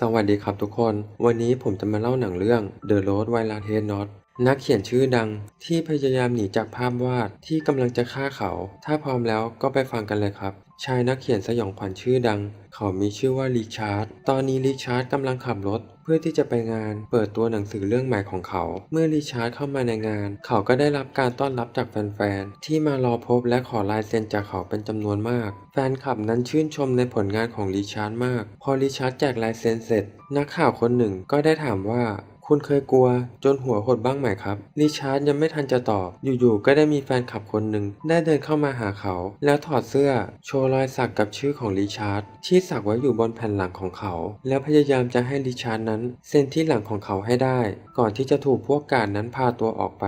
สวัสดีครับทุกคน วันนี้ผมจะมาเล่าหนังเรื่อง The Road w i l d Head Not นักเขียนชื่อดังที่พยายามหนีจากภาพวาดที่กำลังจะฆ่าเขา ถ้าพร้อมแล้วก็ไปฟังกันเลยครับ ชายนักเขียนสยองขวัญชื่อดัง เขามีชื่อว่าริชาร์ด ตอนนี้ริชาร์ดกำลังขับรถ เพื่อที่จะไปงานเปิดตัวหนังสือเรื่องใหม่ของเขา เมื่อริชาร์ดเข้ามาในงาน เขาก็ได้รับการต้อนรับจากแฟนๆ ที่มารอพบและขอลายเซ็นจากเขาเป็นจำนวนมาก แฟนคลับนั้นชื่นชมในผลงานของริชาร์ดมาก พอริชาร์ดแจกลายเซ็นเสร็จ นักข่าวคนหนึ่งก็ได้ถามว่า คุณเคยกลัวจนหัวหดบ้างไหมครับริชาร์ดยังไม่ทันจะตอบ อยู่ๆก็ได้มีแฟนคลับคนหนึ่งได้เดินเข้ามาหาเขา แล้วถอดเสื้อโชว์รอยสักกับชื่อของริชาร์ดที่สักไว้อยู่บนแผ่นหลังของเขา แล้วพยายามจะให้ริชาร์ดนั้นเซ็นที่หลังของเขาให้ได้ ก่อนที่จะถูกพวกกาดนั้นพาตัวออกไป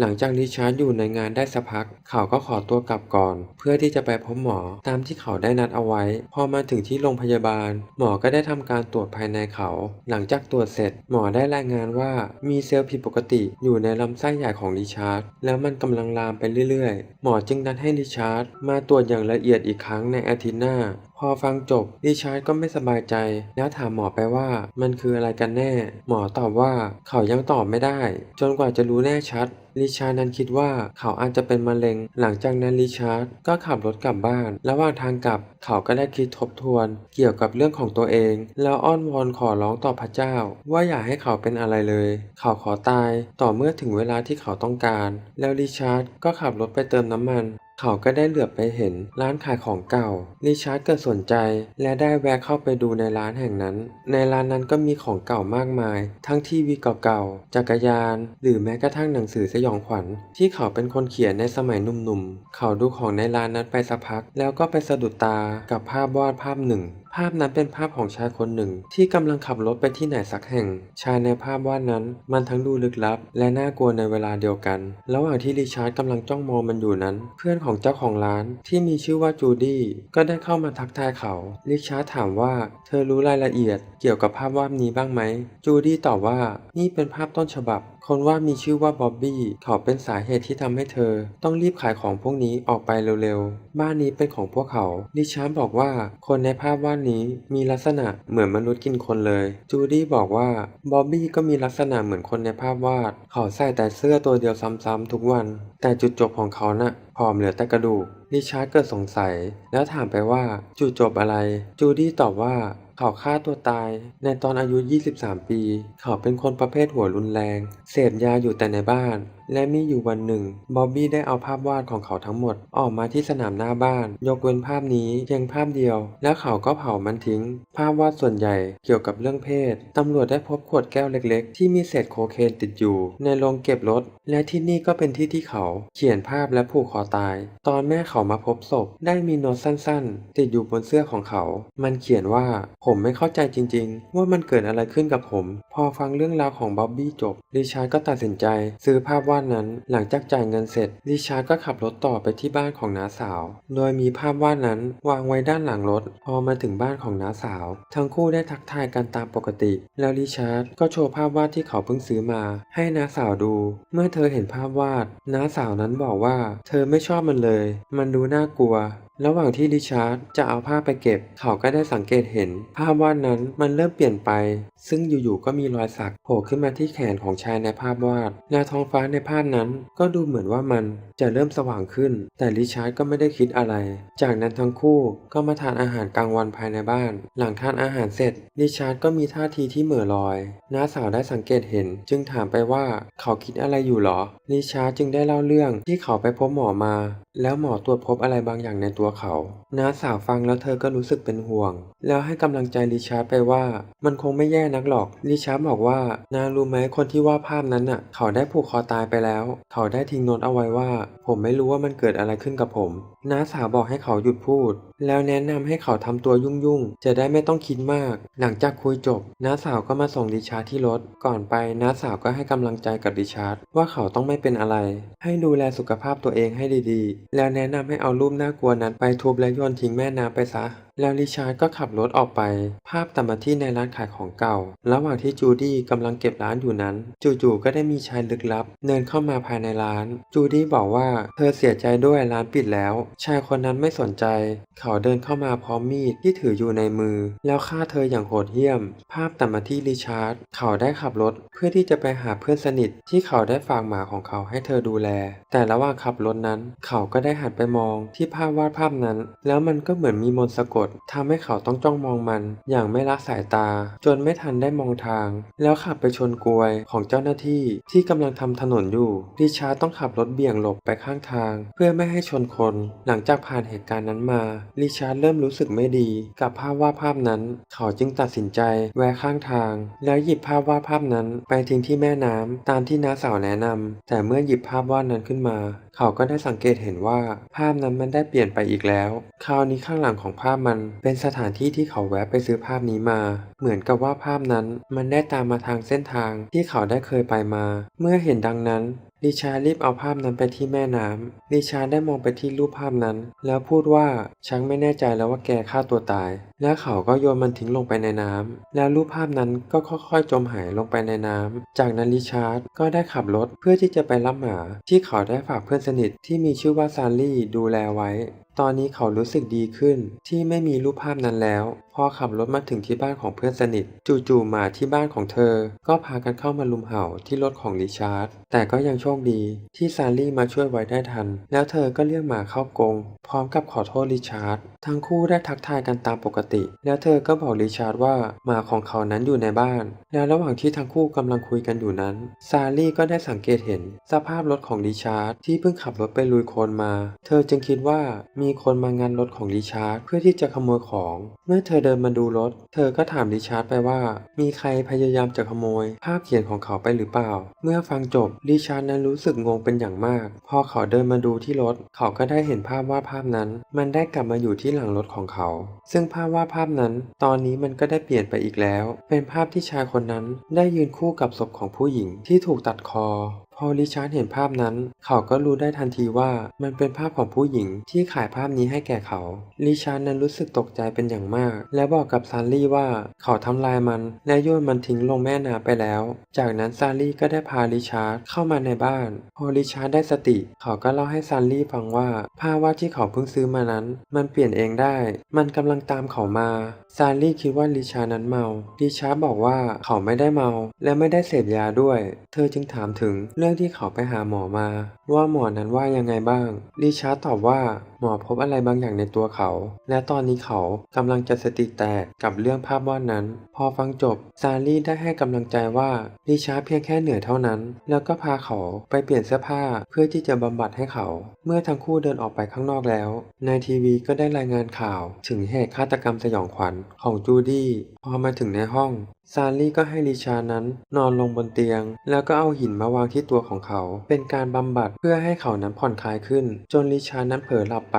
หลังจากริชาร์ดอยู่ในงานได้สักพัก เขาก็ขอตัวกลับก่อน เพื่อที่จะไปพบหมอตามที่เขาได้นัดเอาไว้ พอมาถึงที่โรงพยาบาล หมอก็ได้ทำการตรวจภายในเขา หลังจากตรวจเสร็จ หมอได้รายงานว่ามีเซลล์ผิดปกติอยู่ในลำไส้ใหญ่ของริชาร์ดแล้วมันกำลังลามไปเรื่อยๆ หมอจึงนัดให้ริชาร์ดมาตรวจอย่างละเอียดอีกครั้งในอาทิตย์หน้า พอฟังจบริชาร์ดก็ไม่สบายใจ แล้วถามหมอไปว่า มันคืออะไรกันแน่ หมอตอบว่าเขายังตอบไม่ได้ จนกว่าจะรู้แน่ชัดริชาร์ดนั้นคิดว่าเขาอาจจะเป็นมะเร็ง หลังจากนั้นริชาร์ดก็ขับรถกลับบ้าน ระหว่างทางกลับ เขาก็ได้คิดทบทวน เกี่ยวกับเรื่องของตัวเอง แล้วอ้อนวอนขอร้องต่อพระเจ้า ว่าอย่าให้เขาเป็นอะไรเลย เขาขอตายต่อเมื่อถึงเวลาที่เขาต้องการ แล้วริชาร์ดก็ขับรถไปเติมน้ำมัน เขาก็ได้เหลือบไปเห็นร้านขายของเก่า ริชาร์ดเกิดสนใจ และได้แวะเข้าไปดูในร้านแห่งนั้น ในร้านนั้นก็มีของเก่ามากมาย ทั้งทีวีเก่าๆ จักรยาน หรือแม้กระทั่งหนังสือสยองขวัญ ที่เขาเป็นคนเขียนในสมัยหนุ่มๆ เขาดูของในร้านนั้นไปสักพัก แล้วก็ไปสะดุดตากับภาพวาดภาพหนึ่งาพนั้นเป็นภาพของชายคนหนึ่ง ที่กำลังขับรถไปที่ไหนสักแห่ง ชายในภาพวาดนั้นมันทั้งดูลึกลับ และน่ากลัวในเวลาเดียวกัน ระหว่างที่ริชาร์ดกำลังจ้องมองมันอยู่นั้น เพื่อนของเจ้าของร้านที่มีชื่อว่าจูดี้ก็ได้เข้ามาทักทายเขาริชาร์ดถามว่า เธอรู้รายละเอียดเกี่ยวกับภาพวาดนี้บ้างไหม จูดี้ตอบว่านี่เป็นภาพต้นฉบับคนวาดมีชื่อว่าบ๊อบบี้เขาเป็นสาเหตุที่ทำให้เธอ ต้องรีบขายของพวกนี้ออกไปเร็วๆ บ้านนี้เป็นของพวกเขาริชาร์ดบอกว่าคนในภาพวาดนี้มีลักษณะเหมือนมนุษย์กินคนเลย จูดี้บอกว่าบ๊อบบี้ก็มีลักษณะเหมือนคนในภาพวาด เขาใส่แต่เสื้อตัวเดียวซ้ำๆทุกวัน แต่จุดจบของเขาน่ะผอมเหลือแต่กระดูกริชาร์ดเกิดสงสัย แล้วถามไปว่าจุดจบอะไร จูดี้ตอบว่าเขาฆ่าตัวตาย ในตอนอายุ 23 ปี เขาเป็นคนประเภทหัวรุนแรง เสพยาอยู่แต่ในบ้าน และมีอยู่วันหนึ่งบ๊อบบี้ได้เอาภาพวาดของเขาทั้งหมด ออกมาที่สนามหน้าบ้าน ยกเว้นภาพนี้เพียงภาพเดียว แล้วเขาก็เผามันทิ้ง ภาพวาดส่วนใหญ่เกี่ยวกับเรื่องเพศตำรวจได้พบขวดแก้วเล็กๆ ที่มีเศษโคเคนติดอยู่ ในโรงเก็บรถ และที่นี่ก็เป็นที่ที่เขา เขียนภาพและผูกคอตาย ตอนแม่เขามาพบศพ ได้มีโน้ตสั้นๆ ติดอยู่บนเสื้อของเขา มันเขียนว่าผมไม่เข้าใจจริง ๆ ว่ามันเกิดอะไรขึ้นกับผม พอฟังเรื่องราวของบ๊อบบี้จบริชาร์ดก็ตัดสินใจ ซื้อภาพวาดนั้น หลังจากจ่ายเงินเสร็จริชาร์ดก็ขับรถต่อไปที่บ้านของน้าสาว โดยมีภาพวาดนั้นวางไว้ด้านหลังรถ พอมาถึงบ้านของน้าสาว ทั้งคู่ได้ทักทายกันตามปกติ แล้วริชาร์ดก็โชว์ภาพวาดที่เขาเพิ่งซื้อมา ให้น้าสาวดู เมื่อเธอเห็นภาพวาดน้าสาวนั้นบอกว่า เธอไม่ชอบมันเลย มันดูน่ากลัว ระหว่างที่ริชาร์ดจะเอาภาพไปเก็บ เขาก็ได้สังเกตเห็น ภาพวาดนั้นมันเริ่มเปลี่ยนไป ซึ่งอยู่ๆก็มีรอยสักโผล่ขึ้นมาที่แขนของชายในภาพวาดแนวท้องฟ้าในภาพนั้นก็ดูเหมือนว่ามันจะเริ่มสว่างขึ้น แต่ริชาร์ดก็ไม่ได้คิดอะไร จากนั้นทั้งคู่ก็มาทานอาหารกลางวันภายในบ้าน หลังทานอาหารเสร็จริชาร์ดก็มีท่าทีที่เหม่อลอยน้าสาวได้สังเกตเห็น จึงถามไปว่าเขาคิดอะไรอยู่หรอริชาร์ดจึงได้เล่าเรื่องที่เขาไปพบหมอมา แล้วหมอตรวจพบอะไรบางอย่างในตัวเขา น้าสาวฟังแล้วเธอก็รู้สึกเป็นห่วง แล้วให้กำลังใจริชาร์ดไปว่า มันคงไม่แย่นักหรอก ริชาร์ดบอกว่านารู้ไหมคนที่วาดภาพนั้นน่ะ เขาได้ผูกคอตายไปแล้ว เขาได้ทิ้งโน้ตเอาไว้ว่า ผมไม่รู้ว่ามันเกิดอะไรขึ้นกับผมน้าสาวบอกให้เขาหยุดพูด แล้วแนะนำให้เขาทำตัวยุ่งๆ จะได้ไม่ต้องคิดมาก หลังจากคุยจบน้าสาวก็มาส่งดิชาร์ดที่รถ ก่อนไปน้าสาวก็ให้กำลังใจกับดิชาร์ดว่าเขาต้องไม่เป็นอะไร ให้ดูแลสุขภาพตัวเองให้ดีๆ แล้วแนะนำให้เอารูปน่ากลัวนั้นไปทุบและโยนทิ้งแม่น้ำไปซะ แล้วริชาร์ดก็ขับรถออกไป ภาพตัดมาที่ในร้านขายของเก่า ระหว่างที่จูดี้กำลังเก็บร้านอยู่นั้น จู่ๆก็ได้มีชายลึกลับ เดินเข้ามาภายในร้าน จูดี้บอกว่าเธอเสียใจด้วยร้านปิดแล้ว ชายคนนั้นไม่สนใจ เขาเดินเข้ามาพร้อมมีดที่ถืออยู่ในมือ แล้วฆ่าเธออย่างโหดเหี้ยม ภาพตัดมาที่ริชาร์ดเขาได้ขับรถเพื่อที่จะไปหาเพื่อนสนิทที่เขาได้ฝากหมาของเขาให้เธอดูแล แต่ระหว่างขับรถนั้น เขาก็ได้หันไปมองที่ภาพวาดภาพนั้น แล้วมันก็เหมือนมีมนต์สะกดทำให้เขาต้องจ้องมองมัน อย่างไม่ละสายตา จนไม่ทันได้มองทาง แล้วขับไปชนกลวยของเจ้าหน้าที่ที่กำลังทำถนนอยู่ริชาร์ดต้องขับรถเบี่ยงหลบไปข้างทาง เพื่อไม่ให้ชนคน หลังจากผ่านเหตุการณ์นั้นมาริชาร์ดเริ่มรู้สึกไม่ดี กับภาพวาดภาพนั้น เขาจึงตัดสินใจแวะข้างทาง แล้วหยิบภาพวาดภาพนั้น ไปทิ้งที่แม่น้ำตามที่น้าสาวแนะนำแต่เมื่อหยิบภาพวาดนั้นขึ้นมา เขาก็ได้สังเกตเห็นว่า ภาพนั้นมันได้เปลี่ยนไปอีกแล้ว คราวนี้ข้างหลังของภาพมันเป็นสถานที่ที่เขาแวะไปซื้อภาพนี้มา เหมือนกับว่าภาพนั้นมันได้ตามมาทางเส้นทางที่เขาได้เคยไปมา เมื่อเห็นดังนั้นริชารีบเอาภาพนั้นไปที่แม่น้ำริชาได้มองไปที่รูปภาพนั้น แล้วพูดว่าฉันไม่แน่ใจแล้วว่าแกฆ่าตัวตาย แล้วเขาก็โยนมันทิ้งลงไปในน้ำแล้วรูปภาพนั้นก็ค่อยๆ จมหายลงไปในน้ำจากนั้นริชาร์ดก็ได้ขับรถเพื่อที่จะไปรับหมา ที่เขาได้ฝากเพื่อนสนิทที่มีชื่อว่าซาลลี่ดูแลไว้ ตอนนี้เขารู้สึกดีขึ้นที่ไม่มีรูปภาพนั้นแล้ว พอขับรถมาถึงที่บ้านของเพื่อนสนิท จู่ๆหมาที่บ้านของเธอ ก็พากันเข้ามาลุมเห่าที่รถของริชาร์ดแต่ก็ยังโชคดีที่ซาลี่มาช่วยไว้ได้ทัน แล้วเธอก็เรียกหมาเข้ากรงพร้อมกับขอโทษริชาร์ดทั้งคู่ได้ทักทายกันตามปกติ แล้วเธอก็บอกริชาร์ดว่าหมาของเขานั้นอยู่ในบ้าน แล้วระหว่างที่ทั้งคู่กำลังคุยกันอยู่นั้น ซาลี่ก็ได้สังเกตเห็น สภาพรถของริชาร์ดที่เพิ่งขับรถไปลุยโคลนมา เธอจึงคิดว่ามีคนมางานรถของริชาร์ดเพื่อที่จะขโมยของ เมื่อเธอเดินมาดูรถ เธอก็ถามริชาร์ดไปว่า มีใครพยายามจะขโมย ภาพเขียนของเขาไปหรือเปล่า เมื่อฟังจบริชาร์ดนั้นรู้สึกงงเป็นอย่างมาก พอเขาเดินมาดูที่รถ เขาก็ได้เห็นภาพวาดภาพนั้น มันได้กลับมาอยู่ที่หลังรถของเขา ซึ่งภาพวาาภาพนั้น ตอนนี้มันก็ได้เปลี่ยนไปอีกแล้ว เป็นภาพที่ชายคนนั้นได้ยืนคู่กับศพของผู้หญิงที่ถูกตัดคอ พอริชาร์ดเห็นภาพนั้น เขาก็รู้ได้ทันทีว่ามันเป็นภาพของผู้หญิงที่ขายภาพนี้ให้แก่เขา ริชาร์ดนั้นรู้สึกตกใจเป็นอย่างมาก และบอกกับซาลี่ว่าเขาทำลายมันและโยนมันทิ้งลงแม่น้ำไปแล้ว จากนั้นซาลี่ก็ได้พาริชาร์ดเข้ามาในบ้าน พอริชาร์ดได้สติ เขาก็เล่าให้ซาลี่ฟังว่าภาพวาดที่เขาเพิ่งซื้อมานั้น มันเปลี่ยนเองได้ มันกำลังตามเขามาซาลี่คิดว่าริชาร์ดนั้นเมาริชาร์ดบอกว่าเขาไม่ได้เมาและไม่ได้เสพยาด้วย เธอจึงถามถึงเรื่องื่องที่เขาไปหาหมอมา ว่าหมอนั้นว่ายังไงบ้าง ริชาร์ดตอบว่าหมอพบอะไรบางอย่างในตัวเขา และตอนนี้เขากำลังจะสติแตกกับเรื่องภาพวาดนั้น พอฟังจบ ซาลี่ได้ให้กำลังใจว่าริชาร์ดเพียงแค่เหนื่อยเท่านั้น แล้วก็พาเขาไปเปลี่ยนเสื้อผ้าเพื่อที่จะบำบัดให้เขา เมื่อทั้งคู่เดินออกไปข้างนอกแล้ว ในทีวีก็ได้รายงานข่าว ถึงเหตุฆาตกรรมสยองขวัญของจูดี้พอมาถึงในห้อง ซาลี่ก็ให้ริชานั้นนอนลงบนเตียง แล้วก็เอาหินมาวางที่ตัวของเขา เป็นการบำบัดเพื่อให้เขานั้นผ่อนคลายขึ้น จนริชานั้นเผลอหลับไป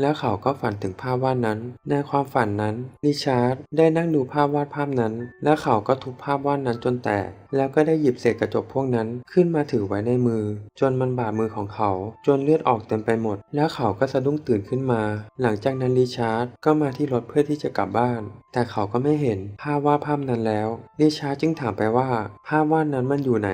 แล้วเขาก็ฝันถึงภาพวาดนั้น ในความฝันนั้นริชาร์ดได้นั่งดูภาพวาดภาพนั้น แล้วเขาก็ทุบภาพวาดนั้นจนแตกแล้วก็ได้หยิบเศษกระจกพวกนั้นขึ้นมาถือไว้ในมือ จนมันบาดมือของเขา จนเลือดออกเต็มไปหมด แล้วเขาก็สะดุ้งตื่นขึ้นมา หลังจากนั้นริชาร์ดก็มาที่รถเพื่อที่จะกลับบ้าน แต่เขาก็ไม่เห็นภาพวาดภาพนั้นแล้วริชาร์ดจึงถามไปว่า ภาพวาดนั้นมันอยู่ไหน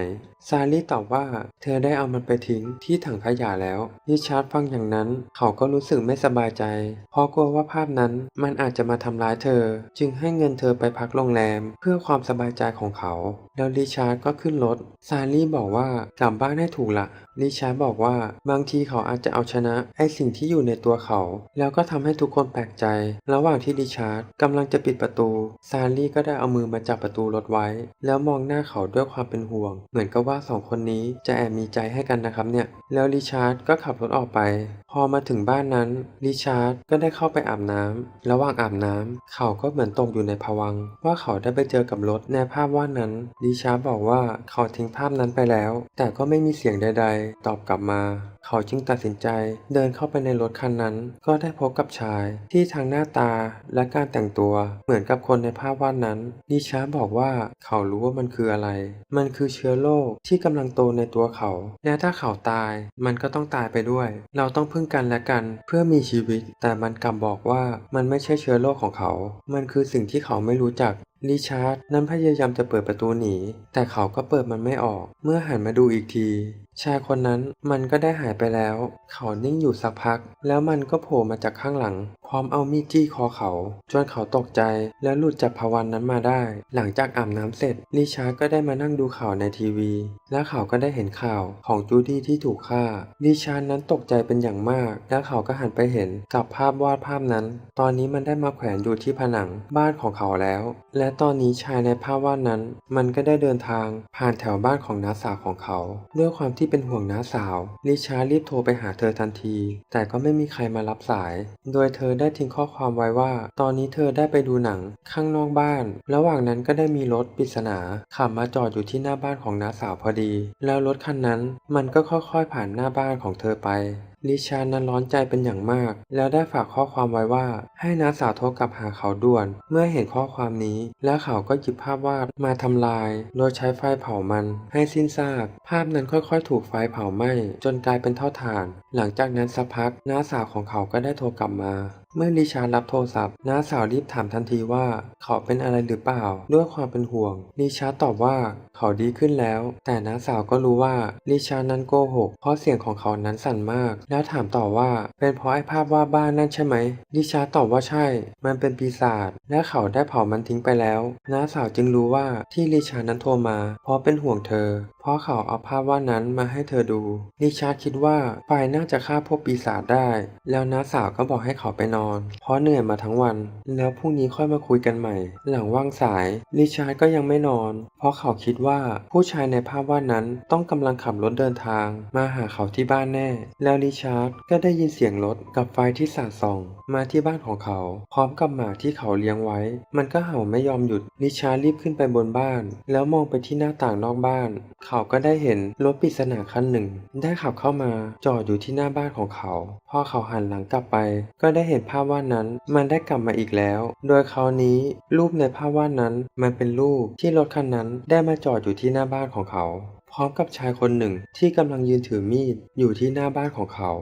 ซาลี่ตอบว่า เธอได้เอามันไปทิ้งที่ถังขยะแล้ว ริชาร์ดฟังอย่างนั้น เขาก็รู้สึกไม่สบายใจ เพราะกลัวว่าภาพนั้นมันอาจจะมาทำร้ายเธอ จึงให้เงินเธอไปพักโรงแรม เพื่อความสบายใจของเขา แล้วริชาร์ดก็ขึ้นรถ ซาลี่บอกว่ากลับบ้านให้ถูกละริชาร์ดบอกว่าบางทีเขาอาจจะเอาชนะไอสิ่งที่อยู่ในตัวเขา แล้วก็ทำให้ทุกคนแปลกใจ ระหว่างที่ริชาร์ดกำลังจะปิดประตู ซาลี่ก็ได้เอามือมาจับประตูรถไว้ แล้วมองหน้าเขาด้วยความเป็นห่วง เหมือนกับว่าสองคนนี้จะแอบมีใจให้กันนะครับเนี่ย แล้วริชาร์ดก็ขับรถออกไป พอมาถึงบ้านนั้นริชาร์ดก็ได้เข้าไปอาบน้ำระหว่างอาบน้ำเขาก็เหมือนตกอยู่ในภวังว่าเขาได้ไปเจอกับรถในภาพวาดนั้นริชาร์ดบอกว่าเขาทิ้งภาพนั้นไปแล้ว แต่ก็ไม่มีเสียงใด ๆ ตอบกลับมา เขาจึงตัดสินใจเดินเข้าไปในรถคันนั้น ก็ได้พบกับชายที่ทางหน้าตาและการแต่งตัวเหมือนกับคนในภาพวาดนั้นริชาร์บอกว่าเขารู้ว่ามันคืออะไร มันคือเชื้อโรคที่กำลังโตในตัวเขา และถ้าเขาตาย มันก็ต้องตายไปด้วย เราต้องพึ่งกันและกันเพื่อมีชีวิต แต่มันกลับบอกว่ามันไม่ใช่เชื้อโรคของเขา มันคือสิ่งที่เขาไม่รู้จักริชาร์ดนั้นพยายามจะเปิดประตูหนี แต่เขาก็เปิดมันไม่ออก เมื่อหันมาดูอีกที ชายคนนั้นมันก็ได้หายไปแล้ว เขานิ่งอยู่สักพัก แล้วมันก็โผล่มาจากข้างหลังพร้อมเอามีดจี้คอเขา จนเขาตกใจ และหลุดจากภวันนั้นมาได้ หลังจากอาบน้ำเสร็จริชาร์ดก็ได้มานั่งดูข่าวในทีวี และเขาก็ได้เห็นข่าวของจูดี้ที่ถูกฆ่าริชาร์ดนั้นตกใจเป็นอย่างมาก และเขาก็หันไปเห็นกับภาพวาดภาพนั้น ตอนนี้มันได้มาแขวนอยู่ที่ผนังบ้านของเขาแล้ว และตอนนี้ชายในภาพวาดนั้น มันก็ได้เดินทางผ่านแถวบ้านของน้าสาวของเขาด้วยความที่เป็นห่วงน้าสาวริชาร์ดรีบโทรไปหาเธอทันที แต่ก็ไม่มีใครมารับสาย โดยเธอได้ทิ้งข้อความไว้ว่า ตอนนี้เธอได้ไปดูหนังข้างนอกบ้าน ระหว่างนั้นก็ได้มีรถปริศนาขับมาจอดอยู่ที่หน้าบ้านของน้าสาวพอดี แล้วรถคันนั้นมันก็ค่อยๆผ่านหน้าบ้านของเธอไปริชานั้นร้อนใจเป็นอย่างมาก แล้วได้ฝากข้อความไว้ว่า ให้น้าสาวโทรกลับหาเขาด่วน เมื่อเห็นข้อความนี้ แล้วเขาก็หยิบภาพวาดมาทำลาย โดยใช้ไฟเผามัน ให้สิ้นซาก ภาพนั้นค่อยๆ ถูกไฟเผาไหม้จนกลายเป็นเท่าฐาน หลังจากนั้นสักพักน้าสาวของเขาก็ได้โทรกลับมา เมื่อริชาร์ดรับโทรศัพท์น้าสาวรีบถามทันทีว่าเขาเป็นอะไรหรือเปล่า ด้วยความเป็นห่วงริชาร์ดตอบว่าเขาดีขึ้นแล้ว แต่น้าสาวก็รู้ว่าริชาร์ดนั้นโกหกเพราะเสียงของเขานั้นสั่นมาก แล้วถามต่อว่าเป็นเพราะไอ้ภาพวาดบ้านนั่นใช่ไหมริชาร์ดตอบว่าใช่ มันเป็นปีศาจและเขาได้เผามันทิ้งไปแล้วน้าสาวจึงรู้ว่าที่ริชาร์ดนั้นโทรมา เพราะเป็นห่วงเธอ เพราะเขาเอาภาพวาดนั้นมาให้เธอดูริชาร์ดคิดว่าฝ่ายน่าจะฆ่าพวกปีศาจได้ แล้วน้าสาวก็บอกให้เขาไปนอนเพราะเหนื่อยมาทั้งวัน แล้วพรุ่งนี้ค่อยมาคุยกันใหม่ หลังว่างสาย ริชาร์ดก็ยังไม่นอน เพราะเขาคิดว่าผู้ชายในภาพวาดนั้นต้องกำลังขับรถเดินทาง มาหาเขาที่บ้านแน่ แล้วริชาร์ดก็ได้ยินเสียงรถกับไฟที่สาดส่อง มาที่บ้านของเขา พร้อมกับหมาที่เขาเลี้ยงไว้ มันก็เห่าไม่ยอมหยุด ริชาร์ดรีบขึ้นไปบนบ้าน แล้วมองไปที่หน้าต่างนอกบ้าน เขาก็ได้เห็นรถปริศนาคันหนึ่ง ได้ขับเข้ามาจอดอยู่ที่หน้าบ้านของเขา พอเขาหันหลังกลับไป ก็ได้เห็นภาพาพวาดนั้น มันได้กลับมาอีกแล้ว โดยคราวนี้รูปในภาพวาดนั้นมันเป็นรูปที่รถคันนั้นได้มาจอดอยู่ที่หน้าบ้านของเขา พร้อมกับชายคนหนึ่งที่กำลังยืนถือมีดอยู่ที่หน้าบ้านของเขา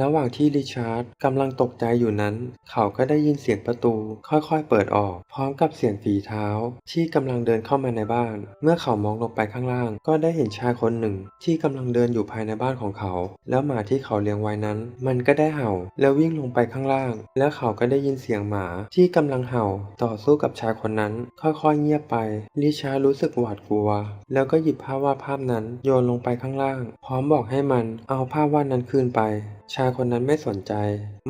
ระหว่างที่ริชาร์ดกำลังตกใจอยู่นั้น เขาก็ได้ยินเสียงประตูค่อยๆเปิดออก พร้อมกับเสียงฝีเท้าที่กำลังเดินเข้ามาในบ้าน เมื่อเขามองลงไปข้างล่าง ก็ได้เห็นชายคนหนึ่งที่กำลังเดินอยู่ภายในบ้านของเขา แล้วหมาที่เขาเลี้ยงไว้นั้น มันก็ได้เห่าแล้ววิ่งลงไปข้างล่าง แล้วเขาก็ได้ยินเสียงหมาที่กำลังเห่าต่อสู้กับชายคนนั้น ค่อยๆเงียบไปริชาร์ดรู้สึกหวาดกลัว แล้วก็หยิบภาพวาดภาพนั้นโยนลงไปข้างล่าง พร้อมบอกให้มันเอาภาพวาดนั้นคืนไป ชายคนนั้นไม่สนใจ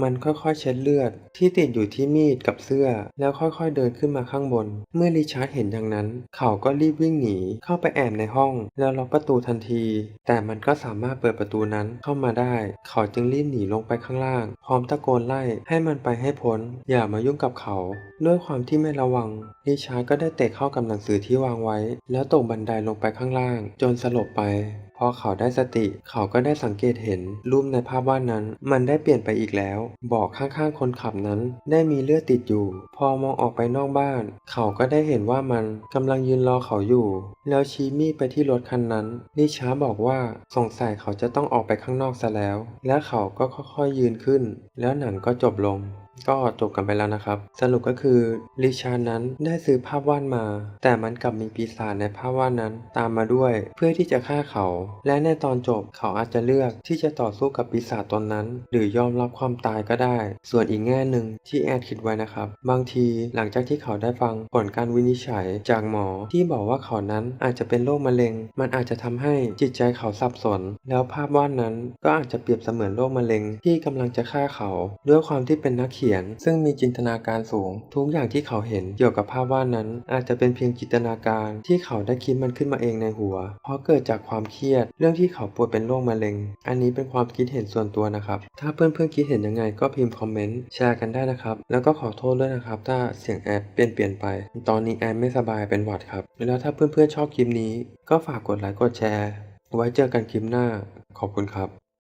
มันค่อยๆเช็ดเลือด ที่ติดอยู่ที่มีดกับเสื้อ แล้วค่อยๆเดินขึ้นมาข้างบน เมื่อริชาร์ดเห็นอย่างนั้น เขาก็รีบวิ่งหนีเข้าไปแอบในห้อง แล้วล็อกประตูทันที แต่มันก็สามารถเปิดประตูนั้นเข้ามาได้ เขาจึงรีบหนีลงไปข้างล่าง พร้อมตะโกนไล่ให้มันไปให้พ้น อย่ามายุ่งกับเขา ด้วยความที่ไม่ระวังริชาร์ดก็ได้เตะเข้ากับหนังสือที่วางไว้ แล้วตกบันไดลงไปข้างล่าง จนสลบไป พอเขาได้สติเขาก็ได้สังเกตเห็นรูปในภาพวาดนั้น มันได้เปลี่ยนไปอีกแล้ว บอกข้างๆคนขับนั้น ได้มีเลือดติดอยู่ พอมองออกไปนอกบ้าน เขาก็ได้เห็นว่ามันกำลังยืนรอเขาอยู่ แล้วชี้มีดไปที่รถคันนั้นนิชาบอกว่าสงสัยเขาจะต้องออกไปข้างนอกซะแล้ว และเขาก็ค่อยๆยืนขึ้น แล้วหนังก็จบลง ก็จบกันไปแล้วนะครับ สรุปก็คือริชาร์ดนั้นได้ซื้อภาพวาดมา แต่มันกลับมีปีศาจในภาพวาดนั้นตามมาด้วย เพื่อที่จะฆ่าเขา และในตอนจบเขาอาจจะเลือกที่จะต่อสู้กับปีศาจตนนั้น หรือยอมรับความตายก็ได้ ส่วนอีกแง่หนึ่งที่แอดคิดไว้นะครับ บางทีหลังจากที่เขาได้ฟังผลการวินิจฉัยจากหมอที่บอกว่าเขานั้นอาจจะเป็นโรคมะเร็ง มันอาจจะทำให้จิตใจเขาสับสน แล้วภาพวาดนั้นก็อาจจะเปรียบเสมือนโรคมะเร็งที่กำลังจะฆ่าเขา ด้วยความที่เป็นนักเขียน ซึ่งมีจินตนาการสูง ทุกอย่างที่เขาเห็นเกี่ยวกับภาพวาดนั้น อาจจะเป็นเพียงจินตนาการที่เขาได้คิดมันขึ้นมาเองในหัว เพราะเกิดจากความเครียด เรื่องที่เขาป่วยเป็นโรคมะเร็ง อันนี้เป็นความคิดเห็นส่วนตัวนะครับ ถ้าเพื่อนๆคิดเห็นยังไงก็พิมพ์คอมเมนต์แชร์กันได้นะครับ แล้วก็ขอโทษด้วยนะครับ ถ้าเสียงแอดเปลี่ยนเปลี่ยนไป ตอนนี้แอดไม่สบายเป็นหวัดครับ แล้วถ้าเพื่อนๆชอบคลิปนี้ ก็ฝากกดไลค์กดแชร์ ไว้เจอกันคลิปหน้า ขอบคุณครับ